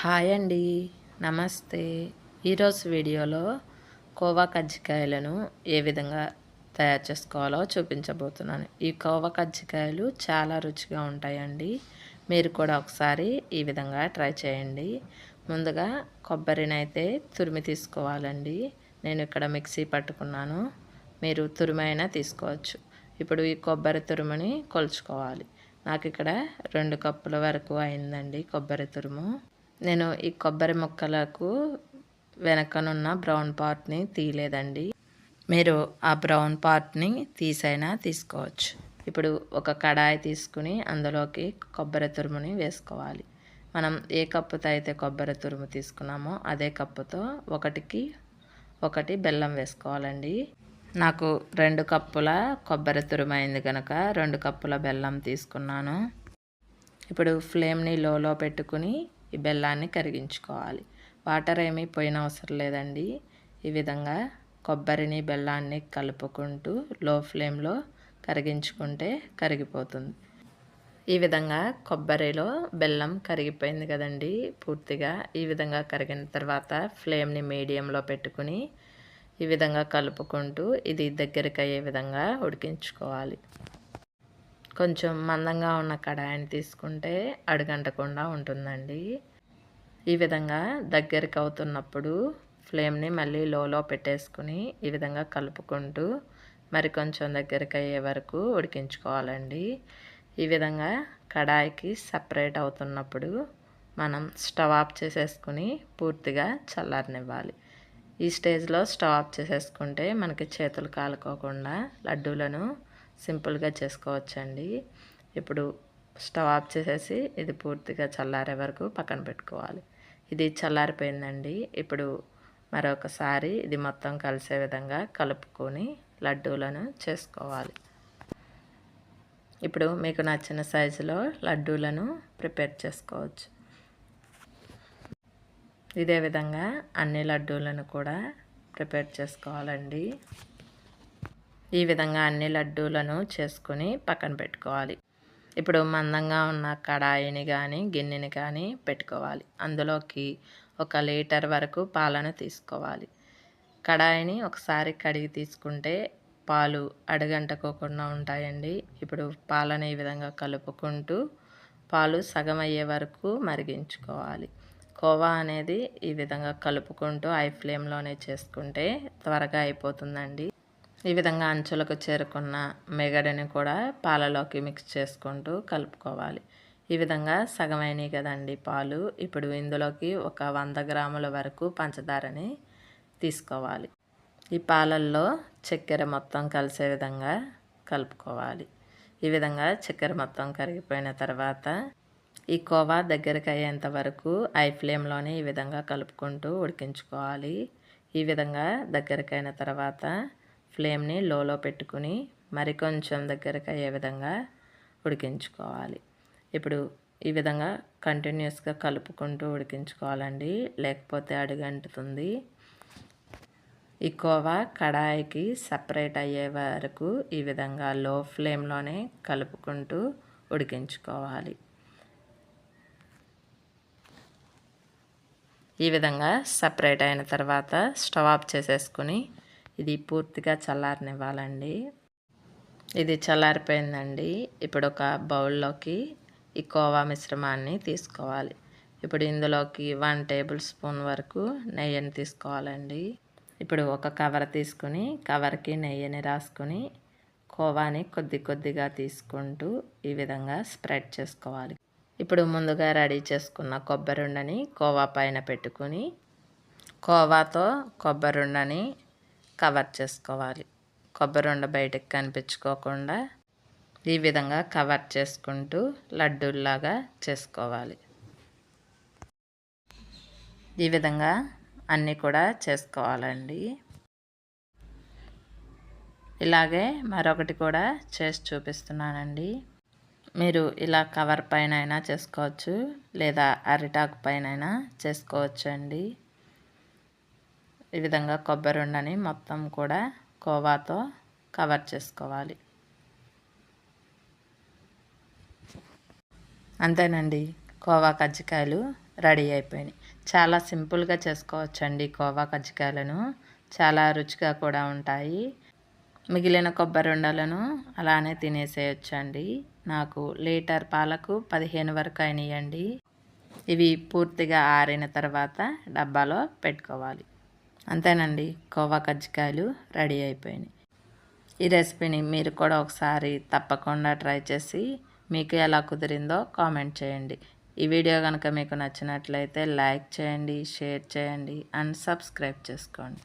Hi అండి. నమస్తే. ఈరోజు వీడియోలో కోవా కజ్జికాయలను ఏ విధంగా తయారు చేసుకోవాలో చూపించబోతున్నాను. ఈ కోవా కజ్జికాయలు చాలా రుచిగా ఉంటాయండి. మీరు కూడా ఒకసారి ఈ విధంగా ట్రై చేయండి. ముందుగా కొబ్బరిని అయితే తురిమి తీసుకోవాలండి. నేను ఇక్కడ మిక్సీ పట్టుకున్నాను. మీరు తురిమైనా తీసుకోవచ్చు. ఇప్పుడు ఈ కొబ్బరి తురుముని కొలుచుకోవాలి. నాకు ఇక్కడ రెండు కప్పుల వరకు అయిందండి కొబ్బరి తురుము. నేను ఈ కొబ్బరి ముక్కలకు వెనకనున్న బ్రౌన్ పార్ట్ని తీయలేదండి. మీరు ఆ బ్రౌన్ పార్ట్ని తీసైనా తీసుకోవచ్చు. ఇప్పుడు ఒక కడాయి తీసుకుని అందులోకి కొబ్బరి తురుముని వేసుకోవాలి. మనం ఏ కప్పుతో అయితే కొబ్బరి తురుము తీసుకున్నామో అదే కప్పుతో ఒకటికి ఒకటి బెల్లం వేసుకోవాలండి. నాకు రెండు కప్పుల కొబ్బరి తురుము అయింది కనుక రెండు కప్పుల బెల్లం తీసుకున్నాను. ఇప్పుడు ఫ్లేమ్ని లోలో పెట్టుకుని ఈ బెల్లాన్ని కరిగించుకోవాలి. వాటర్ ఏమీ పోయిన అవసరం లేదండి. ఈ విధంగా కొబ్బరిని బెల్లాన్ని కలుపుకుంటూ లో ఫ్లేమ్లో కరిగించుకుంటే కరిగిపోతుంది. ఈ విధంగా కొబ్బరిలో బెల్లం కరిగిపోయింది కదండి. పూర్తిగా ఈ విధంగా కరిగిన తర్వాత ఫ్లేమ్ని మీడియంలో పెట్టుకుని ఈ విధంగా కలుపుకుంటూ ఇది దగ్గరికి అయ్యే విధంగా ఉడికించుకోవాలి. కొంచెం మందంగా ఉన్న కడాయిని తీసుకుంటే అడుగంటకుండా ఉంటుందండి. ఈ విధంగా దగ్గరికి అవుతున్నప్పుడు ఫ్లేమ్ని మళ్ళీ లోలో పెట్టేసుకుని ఈ విధంగా కలుపుకుంటూ మరి కొంచెం దగ్గరికి అయ్యే వరకు ఉడికించుకోవాలండి. ఈ విధంగా కడాయికి సపరేట్ అవుతున్నప్పుడు మనం స్టవ్ ఆఫ్ చేసేసుకుని పూర్తిగా చల్లారనివ్వాలి. ఈ స్టేజ్లో స్టవ్ ఆఫ్ చేసేసుకుంటే మనకి చేతులు కాలుకోకుండా లడ్డూలను సింపుల్గా చేసుకోవచ్చండి. ఇప్పుడు స్టవ్ ఆఫ్ చేసేసి ఇది పూర్తిగా చల్లారే వరకు పక్కన పెట్టుకోవాలి. ఇది చల్లారిపోయిందండి. ఇప్పుడు మరొకసారి ఇది మొత్తం కలిసే విధంగా కలుపుకొని లడ్డూలను చేసుకోవాలి. ఇప్పుడు మీకు నచ్చిన సైజులో లడ్డూలను ప్రిపేర్ చేసుకోవచ్చు. ఇదే విధంగా అన్ని లడ్డూలను కూడా ప్రిపేర్ చేసుకోవాలండి. ఈ విధంగా అన్ని లడ్డూలను చేసుకుని పక్కన పెట్టుకోవాలి. ఇప్పుడు మందంగా ఉన్న కడాయిని కానీ గిన్నెని కానీ పెట్టుకోవాలి. అందులోకి ఒక లీటర్ వరకు పాలను తీసుకోవాలి. కడాయిని ఒకసారి కడిగి తీసుకుంటే పాలు అడుగంటకోకుండా ఉంటాయండి. ఇప్పుడు పాలను ఈ విధంగా కలుపుకుంటూ పాలు సగం అయ్యే వరకు మరిగించుకోవాలి. కోవా అనేది ఈ విధంగా కలుపుకుంటూ ఐ ఫ్లేమ్లోనే చేసుకుంటే త్వరగా అయిపోతుందండి. ఈ విధంగా అంచులకు చేరుకున్న మెగడని కూడా పాలలోకి మిక్స్ చేసుకుంటూ కలుపుకోవాలి. ఈ విధంగా సగమైనవి కదండి పాలు. ఇప్పుడు ఇందులోకి ఒక వంద గ్రాముల వరకు పంచదారని తీసుకోవాలి. ఈ పాలల్లో చక్కెర మొత్తం కలిసే విధంగా కలుపుకోవాలి. ఈ విధంగా చక్కెర మొత్తం కరిగిపోయిన తర్వాత ఈ కోవా దగ్గరికి అయ్యేంత వరకు ఐ ఫ్లేమ్లోనే ఈ విధంగా కలుపుకుంటూ ఉడికించుకోవాలి. ఈ విధంగా దగ్గరికి తర్వాత ఫ్లేమ్ని లోలో పెట్టుకుని మరి కొంచెం దగ్గరకు అయ్యే విధంగా ఉడికించుకోవాలి. ఇప్పుడు ఈ విధంగా కంటిన్యూస్గా కలుపుకుంటూ ఉడికించుకోవాలండి. లేకపోతే అడుగంటుతుంది. ఈ కోవా కడాయికి సపరేట్ అయ్యే వరకు ఈ విధంగా లో ఫ్లేమ్లోనే కలుపుకుంటూ ఉడికించుకోవాలి. ఈ విధంగా సపరేట్ అయిన తర్వాత స్టవ్ ఆఫ్ చేసేసుకుని ఇది పూర్తిగా చల్లారనివ్వాలండి. ఇది చల్లారిపోయిందండి. ఇప్పుడు ఒక బౌల్లోకి ఈ కోవా మిశ్రమాన్ని తీసుకోవాలి. ఇప్పుడు ఇందులోకి వన్ టేబుల్ స్పూన్ వరకు నెయ్యిని తీసుకోవాలండి. ఇప్పుడు ఒక కవర్ తీసుకుని కవర్కి నెయ్యిని రాసుకుని కోవాని కొద్ది కొద్దిగా తీసుకుంటూ ఈ విధంగా స్ప్రెడ్ చేసుకోవాలి. ఇప్పుడు ముందుగా రెడీ చేసుకున్న కొబ్బరి ఉండని కోవా పైన పెట్టుకుని కోవాతో కొబ్బరి ఉండని కవర్ చేసుకోవాలి. కొబ్బరి ఉండ బయటకు కనిపించుకోకుండా ఈ విధంగా కవర్ చేసుకుంటూ లడ్డూల్లాగా చేసుకోవాలి. ఈ విధంగా అన్నీ కూడా చేసుకోవాలండి. ఇలాగే మరొకటి కూడా చేసి చూపిస్తున్నానండి. మీరు ఇలా కవర్ పైన అయినా చేసుకోవచ్చు లేదా అరిటాకు పైన అయినా చేసుకోవచ్చు అండి ఈ విధంగా కొబ్బరి ఉండని మొత్తం కూడా కోవాతో కవర్ చేసుకోవాలి. అంతేనండి కోవా కజ్జికాయలు రెడీ అయిపోయినాయి. చాలా సింపుల్గా చేసుకోవచ్చండి కోవా కజ్జికాయలను. చాలా రుచిగా కూడా ఉంటాయి. మిగిలిన కొబ్బరి ఉండలను అలానే తినేసేయచ్చండి. నాకు లీటర్ పాలకు పదిహేను వరకు అయినాయండి. ఇవి పూర్తిగా ఆరిన తర్వాత డబ్బాలో పెట్టుకోవాలి. అంతేనండి. కోవా కజ్జికాయలు రెడీ అయిపోయినాయి. ఈ రెసిపీని మీరు కూడా ఒకసారి తప్పకుండా ట్రై చేసి మీకు ఎలా కుదిరిందో కామెంట్ చేయండి. ఈ వీడియో కనుక మీకు నచ్చినట్లయితే లైక్ చేయండి షేర్ చేయండి అండ్ సబ్స్క్రైబ్ చేసుకోండి.